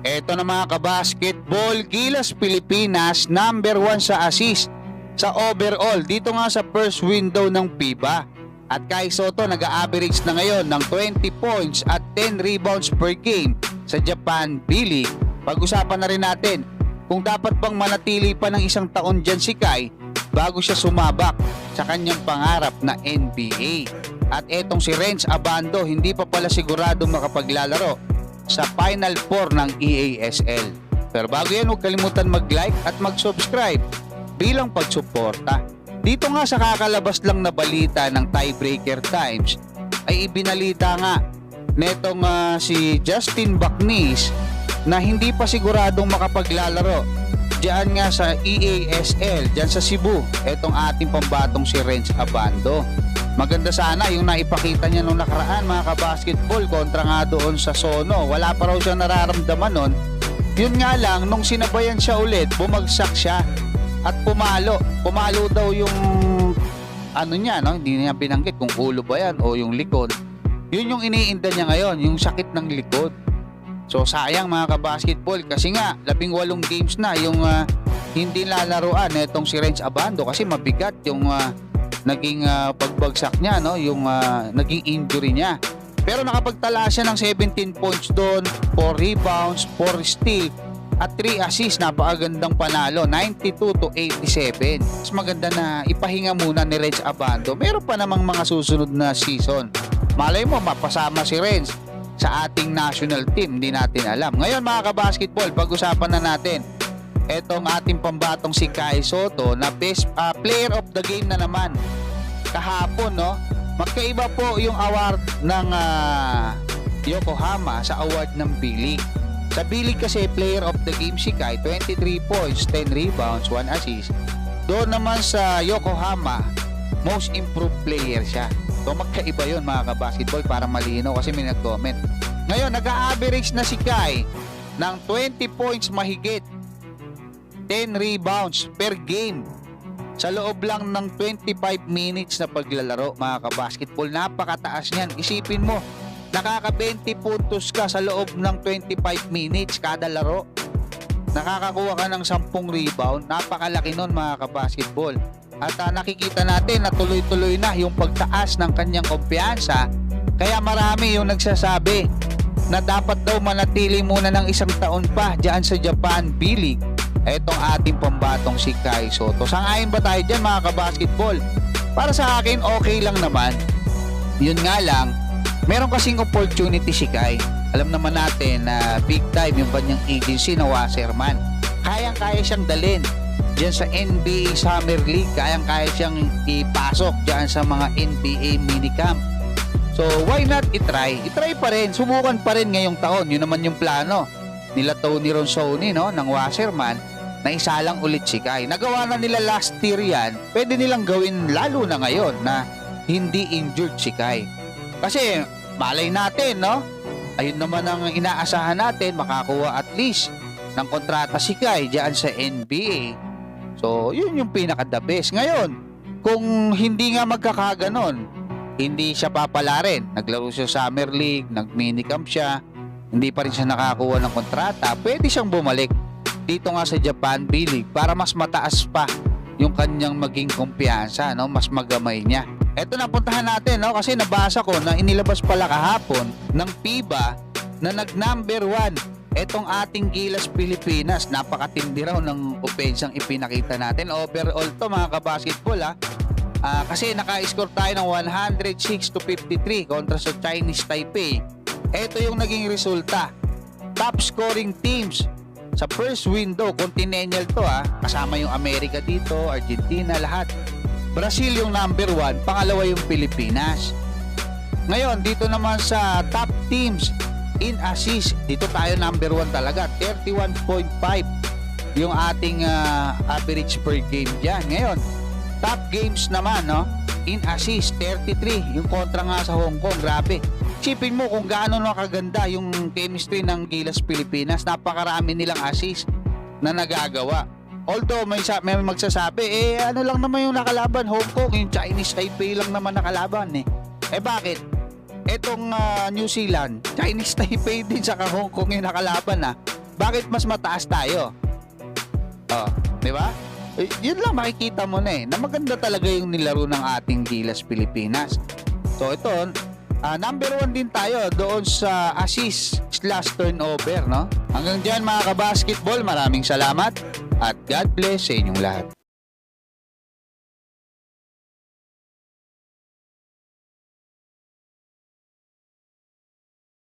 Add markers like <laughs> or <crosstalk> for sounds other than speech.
Eto na mga kabasketball, Gilas Pilipinas number 1 sa assist sa overall dito nga sa first window ng FIBA. At Kai Soto nag-average na ngayon ng 20 points at 10 rebounds per game sa Japan B-League. Pag-usapan na rin natin kung dapat bang manatili pa ng isang taon dyan si Kai bago siya sumabak sa kanyang pangarap na NBA. At etong si Renz Abando hindi pa pala sigurado makapaglalaro sa Final Four ng EASL. Pero bago yan, huwag kalimutan mag-like at mag-subscribe bilang pagsuporta. Dito nga sa kakalabas lang na balita ng Tiebreaker Times ay ibinalita nga netong ah, si Justin Baknis na hindi pa siguradong makapaglalaro diyan nga sa EASL, diyan sa Cebu, etong ating pambatong si Renz Abando. Maganda sana yung naipakita niya nung nakaraan mga kabasketball kontra nga doon sa Sono. Wala pa raw siya nararamdaman nun. Yun nga lang, nung sinabayan siya ulit, bumagsak siya at pumalo. Pumalo daw yung ano niya, no? hindi niya binanggit kung ulo ba yan o yung likod. Yun yung iniinda niya ngayon, yung sakit ng likod. So sayang mga kabasketball kasi nga labing walong games na yung ah, hindi lalaruan netong si Renz Abando kasi mabigat yung ah, naging ah, pagbagsak niya no yung ah, naging injury niya. Pero nakapagtala siya ng 17 points doon, 4 rebounds, 4 steal at 3 assists. Napakagandang panalo, 92 to 87. Mas maganda na ipahinga muna ni Renz Abando. Meron pa namang mga susunod na season. Malay mo mapasama si Renz sa ating national team, hindi natin alam. Ngayon mga kabasketball, pag-usapan na natin etong ating pambatong si Kai Soto na best ah, player of the game na naman. Kahapon no? Magkaiba po yung award ng ah, Yokohama sa award ng B-League. Sa B-League kasi player of the game si Kai 23 points 10 rebounds 1 assist. Doon naman sa Yokohama most improved player siya. So magkaiba yun mga kabasketball para malino kasi may nag-comment. Ngayon nag-average na si Kai ng 20 points mahigit 10 rebounds per game sa loob lang ng 25 minutes na paglalaro mga kabasketball. Napakataas niyan. Isipin mo nakaka 20 puntos ka sa loob ng 25 minutes kada laro. Nakakakuha ka ng 10 rebound. Napakalaki nun mga kabasketball. At ah, nakikita natin na tuloy-tuloy na yung pagtaas ng kanyang kumpiyansa. Kaya marami yung nagsasabi na dapat daw manatili muna ng isang taon pa diyan sa Japan B-League etong ating pambatong si Kai Soto. Sangayon ba tayo dyan mga kabasketball? Para sa akin, okay lang naman. Yun nga lang, meron kasing opportunity si Kai. Alam naman natin na big time yung kanyang agency na Wasserman. Kayang-kaya siyang dalin dyan sa NBA Summer League. Kayang-kaya siyang ipasok dyan sa mga NBA minicamp. So, why not itry? Itry pa rin. Subukan pa rin ngayong taon. Yun naman yung plano nila Tony Ronsoni no, ng Wasserman na isa lang ulit si Kai. Nagawa na nila last year yan. Pwede nilang gawin lalo na ngayon na hindi injured si Kai. Kasi malay natin, no? Ayun naman ang inaasahan natin, makakuha at least ng kontrata si Kai diyan sa NBA. So, yun yung pinaka-the best. Ngayon, kung hindi nga magkakaganon, hindi siya papala rin. Naglaro siya Summer League, nag-minicamp siya, hindi pa rin siya nakakuha ng kontrata, pwede siyang bumalik dito nga sa Japan B-League para mas mataas pa yung kanyang maging kumpiyansa, no? mas magamay niya. Eto na puntahan natin no? kasi nabasa ko na inilabas pala kahapon ng FIBA na nag number 1 etong ating Gilas Pilipinas. Napakatindi raw ng opensang ipinakita natin. Overall to mga kabasketball ha. Ah, kasi naka-score tayo ng 106 to 53 kontra sa Chinese Taipei. Ito yung naging resulta. Top scoring teams sa first window, continental to ha. Kasama yung Amerika dito, Argentina, lahat. Brazil yung number 1, pangalawa yung Pilipinas. Ngayon, dito naman sa top teams in assist, dito tayo number 1 talaga, 31.5 yung ating ah, average per game dyan. Ngayon, top games naman, no? In assist, 33. Yung kontra nga sa Hong Kong, grabe. Isipin mo kung gaano nakaganda yung chemistry ng Gilas Pilipinas. Napakarami nilang assist na nagagawa. Although may, may magsasabi, eh ano lang naman yung nakalaban, Hong Kong, yung Chinese Taipei lang naman nakalaban eh. Eh bakit? Etong ah, New Zealand, <laughs> Chinese Taipei din sa Hong Kong yung nakalaban ah. bakit mas mataas tayo? Oh, di ba? Eh, yun lang makikita mo na eh, na maganda talaga yung nilaro ng ating Gilas Pilipinas. So ito, ah, number one din tayo doon sa assist slash turnover, no? Hanggang dyan mga kabasketball, maraming salamat at God bless sa inyong lahat.